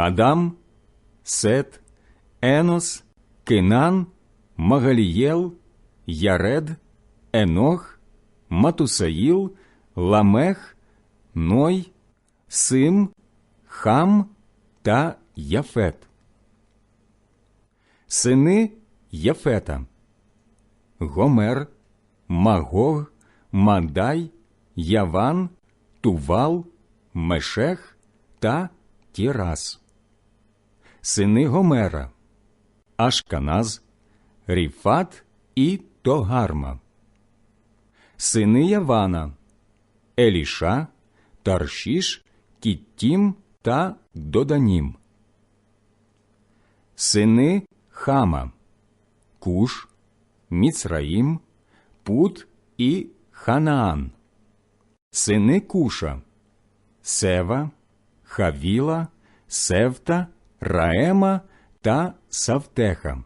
Адам, Сет, Енос, Кинан, Магалієл, Яред, Енох, Матусаїл, Ламех, Ной, Сим, Хам та Яфет. Сини Яфета, Гомер, Магог, Мандай, Яван, Тувал, Мешех та Тірас. Сини Гомера, Ашканаз, Ріфат і Тогарма. Сини Явана, Еліша, Таршіш, Кіттім та Доданім. Сини Хама, Куш, Міцраїм, Пут і Ханаан. Сини Куша, Сева, Хавіла, Севта, Раема та Савтеха.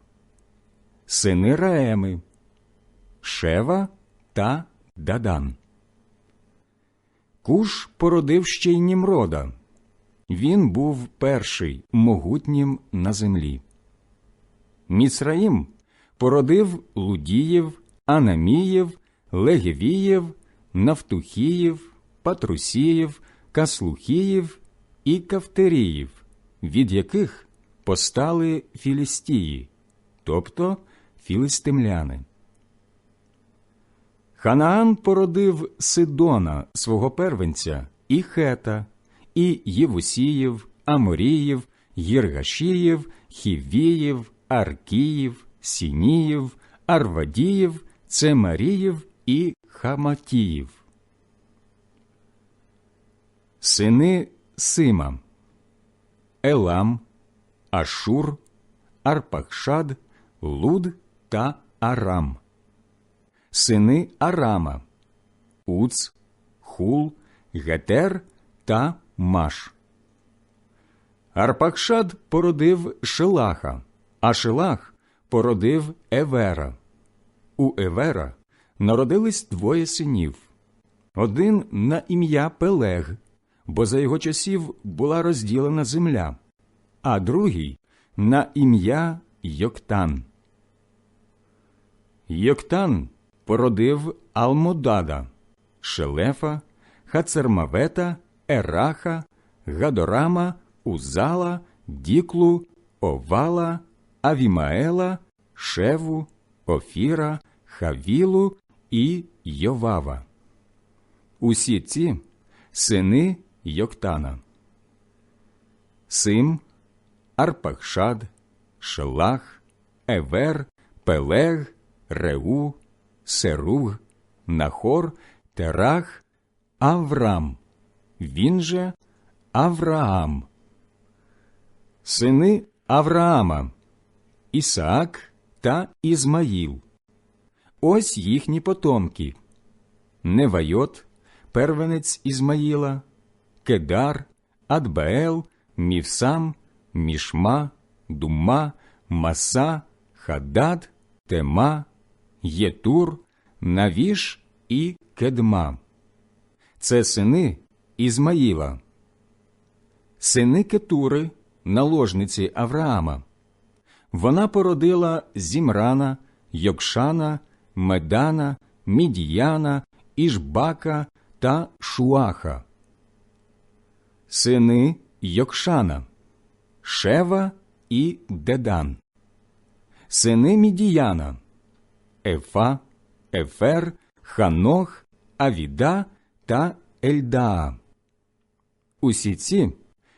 Сини Раеми, Шева та Дадан. Куш породив ще й Німрода. Він був перший могутнім на землі. Міцраїм породив Лудіїв, Анаміїв, Легевіїв, Нафтухіїв, Патрусіїв, Каслухіїв і Кавтеріїв, від яких постали Філістії, тобто філістимляни. Ханаан породив Сидона, свого первенця, і Хета, і Євусіїв, Аморіїв, Єргашіїв, Хівіїв, Аркіїв, Сініїв, Арвадіїв, Цемаріїв і Хаматіїв. Сини Сима, Елам, Ашур, Арпахшад, Луд та Арам. Сини Арама, Уц, Хул, Гетер та Маш. Арпакшад породив Шелаха, а Шелах породив Евера. У Евера народились двоє синів. Один на ім'я Пелег, бо за його часів була розділена земля, а другий на ім'я Йоктан. Йоктан породив Алмодада, Шелефа, Хацермавета, Ераха, Гадорама, Узала, Діклу, Овала, Авімаела, Шеву, Офіра, Хавілу і Йовава. Усі ці сини Йоктана. Сим, Арпахшад, Шелах, Евер, Пелег, Реу, Серуг, Нахор, Терах, Аврам. Він же Авраам. Сини Авраама, Ісаак та Ізмаїл. Ось їхні потомки Невайот, первенець Ізмаїла, Кедар, Адбаел, Мівсам, Мішма, Дума, Маса, Хадад, Тема, Єтур, Навіш і Кедма. Це сини Ізмаїла, сини Кетури, наложниці Авраама. Вона породила Зімрана, Йокшана, Медана, Мідіяна, Ішбака та Шуаха. Сини Йокшана, Шева і Дедан. Сини Мідіяна, Ефа, Ефер, Ханох, Авіда та Ельдаа. Усі ці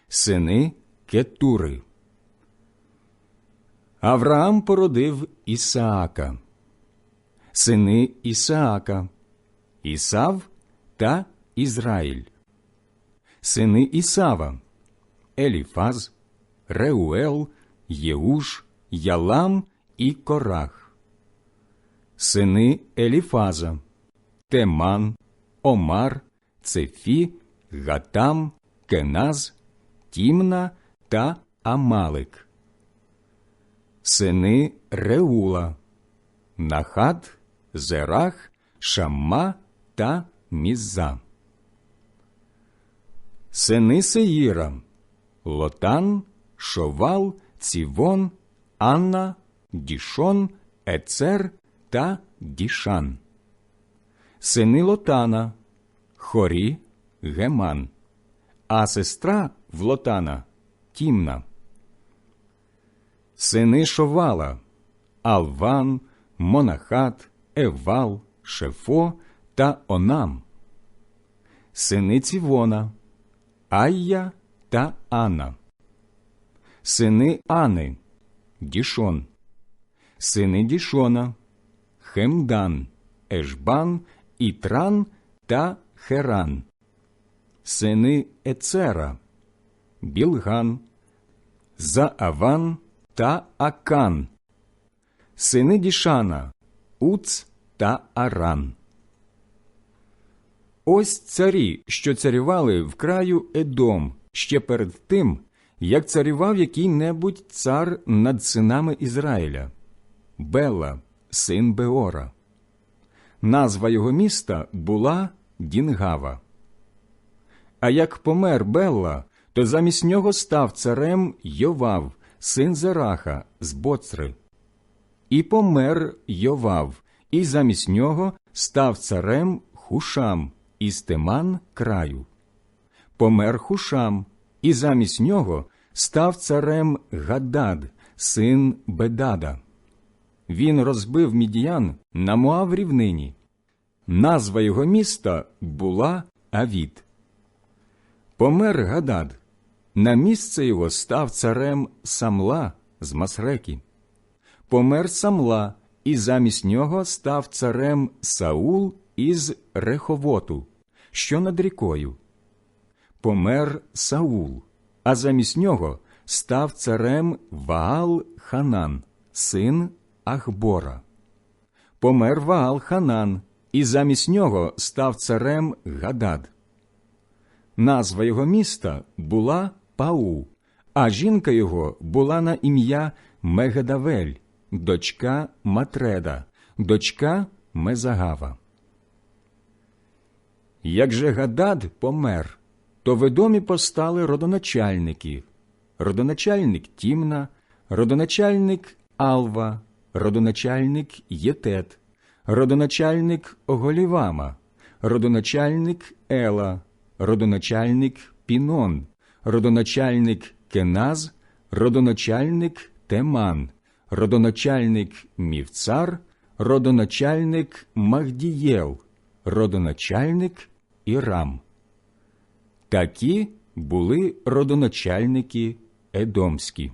сини Кетури. Авраам породив Ісаака, сини Ісаака, Ісав та Ізраїль, сини Ісава, Еліфаз, Реуел, Єуш, Ялам і Корах, сини Еліфаза, Теман, Омар, Цефі, Гатам, Кеназ, Тімна та Амалик. Сини Реула, Нахат, Зерах, Шамма та Мізза. Сини Сеїра, Лотан, Шовал, Цівон, Анна, Дішон, Ецер та Дішан. Сини Лотана, Хорі, Геман, а сестра в Лотана Тімна. Сини Шовала, Алван, Монахат, Евал, Шефо та Онам. Сини Цівона, Айя та Анна. Сини Ани, Дішон. Сини Дішона, Хемдан, Ешбан, Ітран та Херан. Сини Ецера, Білган, Зааван та Акан. Сини Дішана, Уц та Аран. Ось царі, що царювали в краю Едом ще перед тим, як царював який-небудь цар над синами Ізраїля Бела, син Беора. Назва його міста була Дінгава. А як помер Белла, то замість нього став царем Йовав, син Зераха з Боцри. І помер Йовав, і замість нього став царем Хушам із Теман краю. Помер Хушам, і замість нього став царем Гадад, син Бедада. Він розбив мідіян на Моав рівнині. Назва його міста була Авід. Помер Гадад. На місце його став царем Самла з Масреки. Помер Самла, і замість нього став царем Саул із Реховоту, що над рікою. Помер Саул, а замість нього став царем Ваал Ханан, син Ахбора. Помер Ваал Ханан, і замість нього став царем Гадад. Назва його міста була Пау, а жінка його була на ім'я Мегедавель, дочка Матреда, дочка Мезагава. Як же Гадад помер, то в Едомі постали родоначальники, родоначальник Тімна, родоначальник Алва, родоначальник Єтет, родоначальник Оголівама, родоначальник Ела, родоначальник Пінон, родоначальник Кеназ, родоначальник Теман, родоначальник Мівцар, родоначальник Магдієл, родоначальник Ірам. Такі були родоначальники Едомські.